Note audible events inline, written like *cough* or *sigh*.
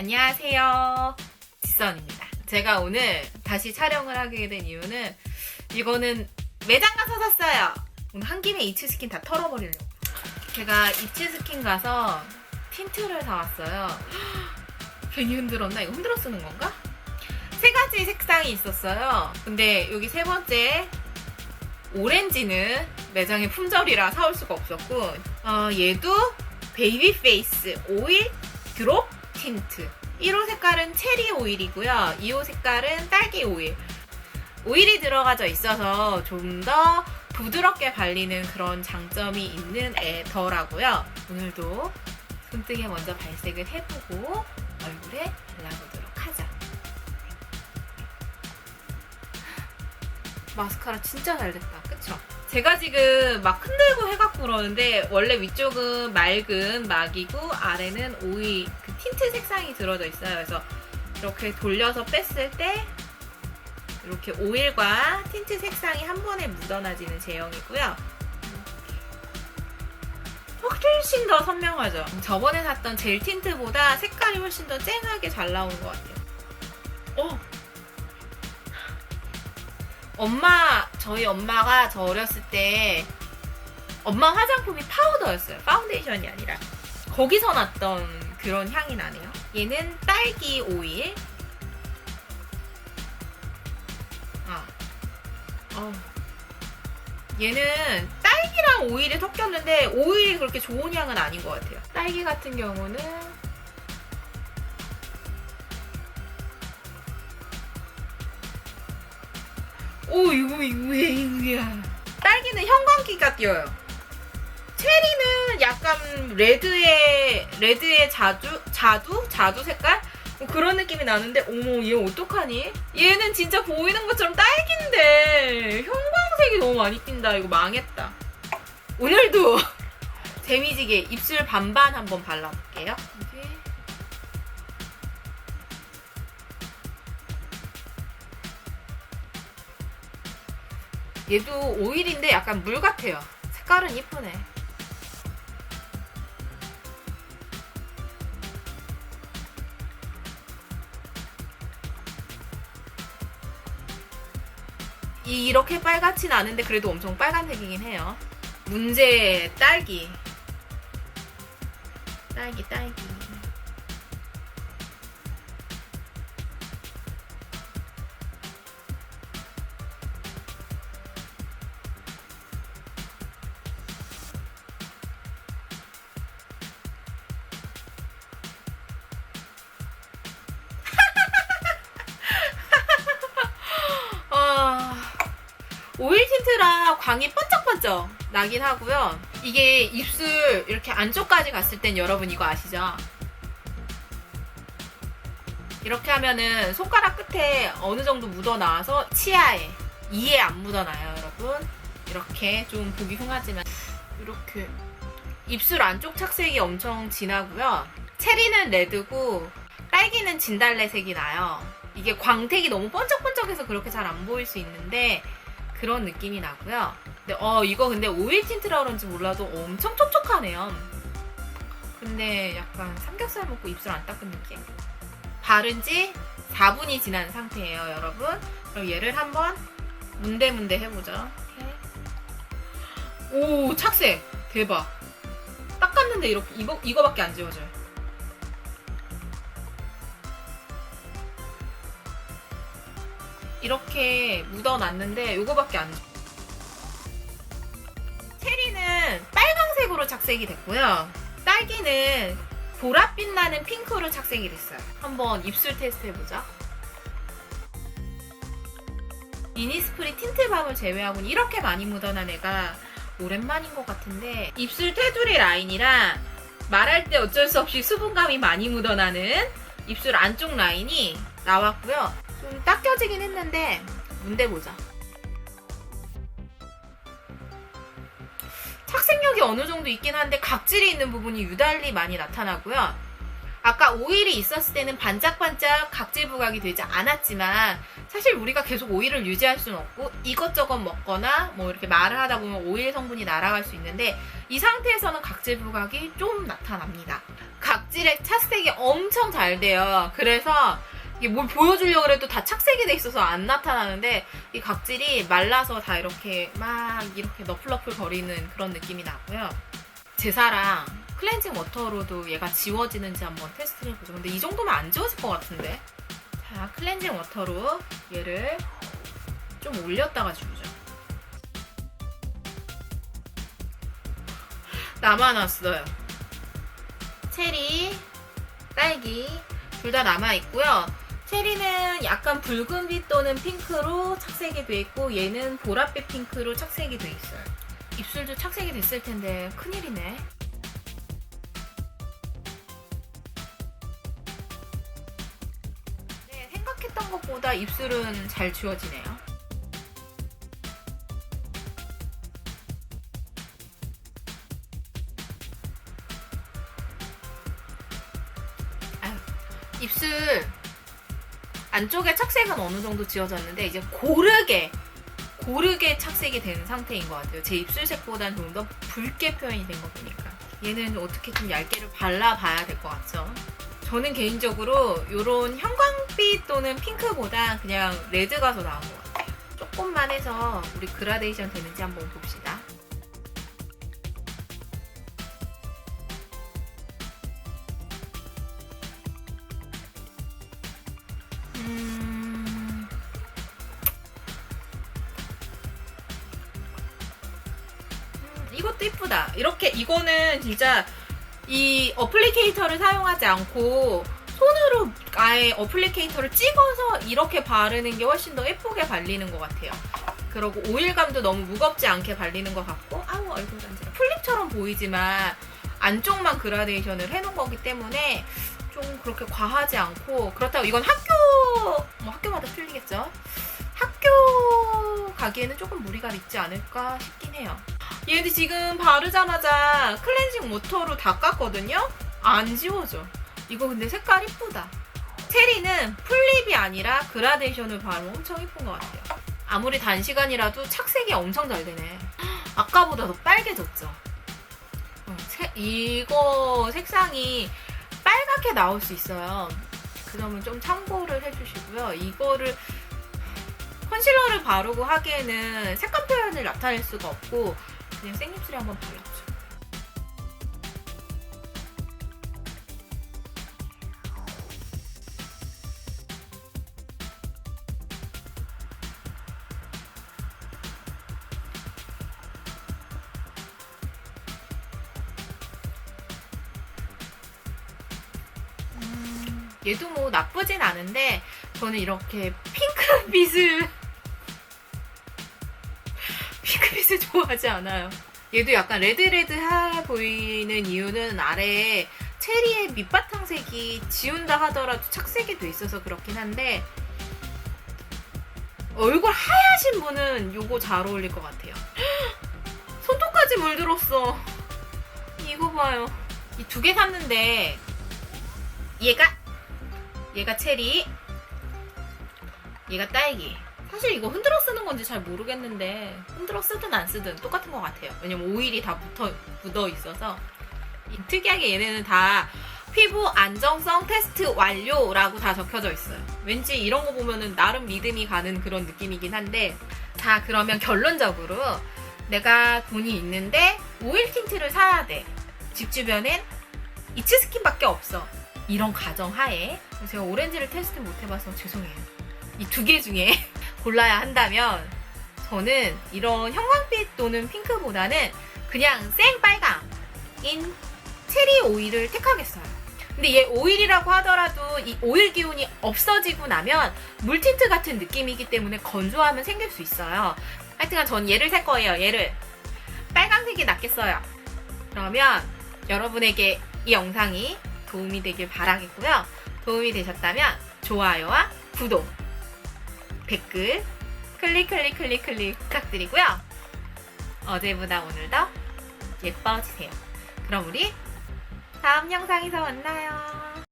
안녕하세요. 지선입니다. 제가 오늘 다시 촬영을 하게 된 이유는 이거는 매장 가서 샀어요. 오늘 한 김에 이츠 스킨 다 털어버리려고. 제가 이츠 스킨 가서 틴트를 사왔어요. 괜히 흔들었나? 이거 흔들어 쓰는 건가? 세 가지 색상이 있었어요. 근데 여기 세 번째 오렌지는 매장의 품절이라 사올 수가 없었고 어, 얘도 베이비 페이스 오일 드롭 틴트. 1호 색깔은 체리 오일이고요. 2호 색깔은 딸기 오일. 오일이 들어가져 있어서 좀 더 부드럽게 발리는 그런 장점이 있는 애더라고요. 오늘도 손등에 먼저 발색을 해보고 얼굴에 발라보도록 하죠 마스카라 진짜 잘 됐다. 그쵸? 제가 지금 막 흔들고 해갖고 그러는데 원래 위쪽은 맑은 막이고 아래는 오일 그 틴트 색상이 들어져 있어요. 그래서 이렇게 돌려서 뺐을 때 이렇게 오일과 틴트 색상이 한 번에 묻어나지는 제형이고요. 훨씬 더 선명하죠. 저번에 샀던 젤 틴트보다 색깔이 훨씬 더 쨍하게 잘 나오는 것 같아요. 어, 엄마 저희 엄마가 저 어렸을 때 엄마 화장품이 파우더였어요. 파운데이션이 아니라 거기서 났던 그런 향이 나네요. 얘는 딸기 오일. 아, 어. 얘는 딸기랑 오일이 섞였는데 오일이 그렇게 좋은 향은 아닌 것 같아요. 딸기 같은 경우는 오 이거 이거 이거야. 딸기는 형광기가 띄어요. 체리는 약간 레드의 레드의 자주 자두 자두 색깔 뭐 그런 느낌이 나는데 어머 얘 어떡하니? 얘는 진짜 보이는 것처럼 딸기인데 형광색이 너무 많이 띈다. 이거 망했다. 오늘도 *laughs* 재미지게 입술 반반 한번 발라볼게요. 얘도 오일인데 약간 물 같아요. 색깔은 이쁘네. 이- 이렇게 빨갛진 않은데 그래도 엄청 빨간색이긴 해요. 문제 딸기. 딸기 딸기. 오일 틴트라 광이 번쩍번쩍 나긴 하고요. 이게 입술 이렇게 안쪽까지 갔을 땐 여러분 이거 아시죠? 이렇게 하면은 손가락 끝에 어느 정도 묻어 나와서 치아에 이에 안 묻어 나요, 여러분. 이렇게 좀 보기 흉하지만 이렇게 입술 안쪽 착색이 엄청 진하고요. 체리는 레드고 딸기는 진달래색이 나요. 이게 광택이 너무 번쩍번쩍해서 그렇게 잘 안 보일 수 있는데 그런 느낌이 나고요. 근데 어 이거 근데 오일 틴트라 그런지 몰라도 엄청 촉촉하네요. 근데 약간 삼겹살 먹고 입술 안 닦은 느낌? 바른 지 4분이 지난 상태예요, 여러분. 그럼 얘를 한번 문대문대 해보죠. 오 착색 대박. 닦았는데 이렇게 이거 이거밖에 안 지워져요. 이렇게 묻어놨는데 이거밖에 안 지- 체리는 빨강색으로 착색이 됐고요. 딸기는 보랏빛 나는 핑크로 착색이 됐어요. 한번 입술 테스트 해보자. 이니스프리 틴트밤을 제외하고는 이렇게 많이 묻어난 애가 오랜만인 것 같은데 입술 테두리 라인이랑 말할 때 어쩔 수 없이 수분감이 많이 묻어나는 입술 안쪽 라인이 나왔고요. 좀 닦여지긴 했는데 문대 보자. 착색력이 어느 정도 있긴 한데 각질이 있는 부분이 유달리 많이 나타나고요. 아까 오일이 있었을 때는 반짝반짝 각질 부각이 되지 않았지만 사실 우리가 계속 오일을 유지할 수는 없고 이것저것 먹거나 뭐 이렇게 말을 하다 보면 오일 성분이 날아갈 수 있는데 이 상태에서는 각질 부각이 좀 나타납니다. 각질의 착색이 엄청 잘 돼요. 그래서 이게 뭘 보여주려고 해도 다 착색이 돼 있어서 안 나타나는데 이 각질이 말라서 다 이렇게 막 이렇게 너플너플 거리는 그런 느낌이 나고요. 제사랑 클렌징 워터로도 얘가 지워지는지 한번 테스트를 해보죠. 근데 이 정도면 안 지워질 것 같은데. 자, 클렌징 워터로 얘를 좀 올렸다가 주죠. 남아났어요. 체리, 딸기 둘 다 남아 있고요. 체리는 약간 붉은빛 또는 핑크로 착색이 돼 있고 얘는 보랏빛 핑크로 착색이 돼 있어요. 입술도 착색이 됐을 텐데 큰일이네. 네, 생각했던 것보다 입술은 잘 지워지네요. 입술 안쪽에 착색은 어느 정도 지워졌는데 이제 고르게 고르게 착색이 된 상태인 것 같아요. 제 입술색보다는 좀 더 붉게 표현이 된 거 보니까 얘는 어떻게 좀 얇게를 발라봐야 될 것 같죠. 저는 개인적으로 이런 형광빛 또는 핑크보다 그냥 레드가 더 나은 것 같아요. 조금만 해서 우리 그라데이션 되는지 한번 봅시다. 이것도 이쁘다. 이렇게 이거는 진짜 이 어플리케이터를 사용하지 않고 손으로 아예 어플리케이터를 찍어서 이렇게 바르는 게 훨씬 더 예쁘게 발리는 것 같아요. 그리고 오일감도 너무 무겁지 않게 발리는 것 같고 아우 얼굴 간지러. 플립처럼 보이지만 안쪽만 그라데이션을 해놓은 거기 때문에 좀 그렇게 과하지 않고 그렇다고 이건 학교 뭐 학교마다 틀리겠죠. 학교 가기에는 조금 무리가 있지 않을까 싶긴 해요. 얘도 지금 바르자마자 클렌징 워터로 닦았거든요. 안 지워져. 이거 근데 색깔 이쁘다. 체리는 플립이 아니라 그라데이션을 바르면 엄청 이쁜 것 같아요. 아무리 단시간이라도 착색이 엄청 잘 되네. 아까보다 더 빨개졌죠. 어, 세- 이거 색상이 빨갛게 나올 수 있어요. 그 점은 좀 참고를 해주시고요. 이거를 컨실러를 바르고 하기에는 색감 표현을 나타낼 수가 없고 그냥 생립술에 한번 발라보죠. 음, 얘도 뭐 나쁘진 않은데 저는 이렇게 핑크빛을 좋아하지 않아요. 얘도 약간 레드레드해 보이는 이유는 아래에 체리의 밑바탕색이 지운다 하더라도 착색이 돼 있어서 그렇긴 한데 얼굴 하얗신 분은 요거 잘 어울릴 것 같아요. 손톱까지 물들었어. 이거 봐요. 이 두 개 샀는데 얘가 얘가 체리 얘가 딸기 사실 이거 흔들어 쓰는 건지 잘 모르겠는데 흔들어 쓰든 안 쓰든 똑같은 것 같아요. 왜냐면 오일이 다 붙어, 묻어 있어서. 이- 특이하게 얘네는 다 피부 안정성 테스트 완료라고 다 적혀져 있어요. 왠지 이런 거 보면은 나름 믿음이 가는 그런 느낌이긴 한데 자 그러면 결론적으로 내가 돈이 있는데 오일 틴트를 사야 돼 집 주변엔 이츠 스킨밖에 없어. 이런 가정 하에 제가 오렌지를 테스트 못 해봐서 죄송해요. 이 두 개 중에 *laughs* 골라야 한다면 저는 이런 형광빛 또는 핑크보다는 그냥 생 빨강인 체리 오일을 택하겠어요. 근데 얘 오일이라고 하더라도 이 오일 기운이 없어지고 나면 물틴트 같은 느낌이기 때문에 건조하면 생길 수 있어요. 하여튼간 전 얘를 살 거예요. 얘를 빨강색이 낫겠어요. 그러면 여러분에게 이 영상이 도움이 되길 바라겠고요. 도움이 되셨다면 좋아요와 구독, 댓글, 클릭 클릭 클릭 클릭 부탁드리고요. 어제보다 오늘 더 예뻐지세요. 그럼 우리 다음 영상에서 만나요.